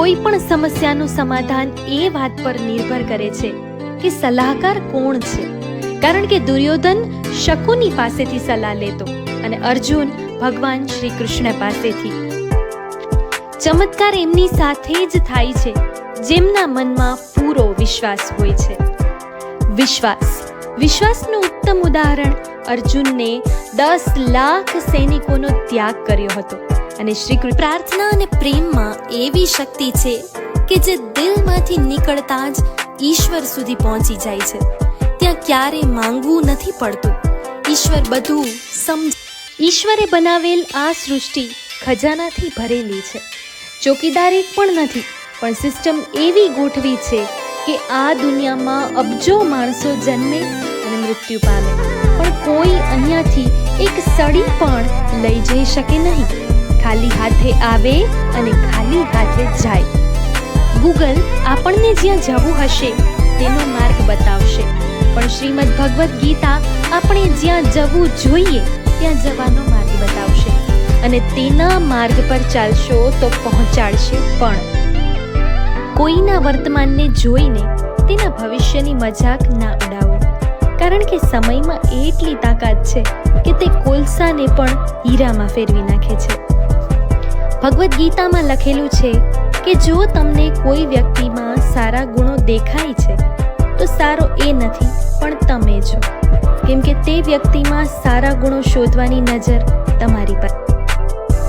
કોઈ પણ સમસ્યાનું સમાધાન એ વાત પર નિર્ભર કરે છે કે સલાહકાર કોણ છે. કારણ કે દુર્યોધન શકુની પાસેથી સલાહ લેતો અને અર્જુન ભગવાન શ્રી કૃષ્ણ પાસેથી. ચમત્કાર એમની સાથે જ થાય છે, જેમના મનમાં પૂરો વિશ્વાસ હોય છે. વિશ્વાસ. વિશ્વાસનું ઉત્તમ ઉદાહરણ અર્જુનને દસ લાખ સૈનિકોનો ત્યાગ કર્યો હતો. અને શ્રી કૃષ્ણ પ્રાર્થના અને પ્રેમમાં એવી શક્તિ છે કે જે દિલમાંથી નીકળતા જ ઈશ્વર સુધી પહોંચી જાય છે. ત્યાં ક્યારે માંગવું નથી પડતું. ઈશ્વર બધું સમજ ઈશ્વરે બનાવેલ આ સૃષ્ટિ ખજાનાથી ભરેલી છે. ચોકીદાર પણ નથી, પણ સિસ્ટમ એવી ગોઠવી છે કે આ દુનિયામાં અબજો માણસો જન્મે અને મૃત્યુ પામે. પણ કોઈ અહીંયાથી એક સળી પણ લઈ જઈ શકે નહીં. ખાલી હાથે આવે અને ખાલી હાથે જાય. ગૂગલ આપણને જ્યાં જવું હશે તેનો માર્ગ બતાવશે. પણ શ્રીમદ ભગવદ્ ગીતા આપણે જ્યાં જવું જોઈએ, ત્યાં જવાનો માર્ગ બતાવશે. અને તેના માર્ગ પર ચાલશો તો પહોંચાડશે પણ. કોઈના વર્તમાનને જોઈને તેના ભવિષ્યની મજાક ના ઉડાવો. કારણ કે સમયમાં એટલી તાકાત છે કે તે કોલસાને પણ હીરામાં ફેરવી નાખે છે. ભગવદ્ ગીતામાં લખેલું છે કે જો તમને કોઈ વ્યક્તિમાં સારા ગુણો દેખાય છે, તો સારો એ નથી, પણ તમે છો. કેમ કે તે વ્યક્તિમાં સારા ગુણો શોધવાની નજર તમારી પર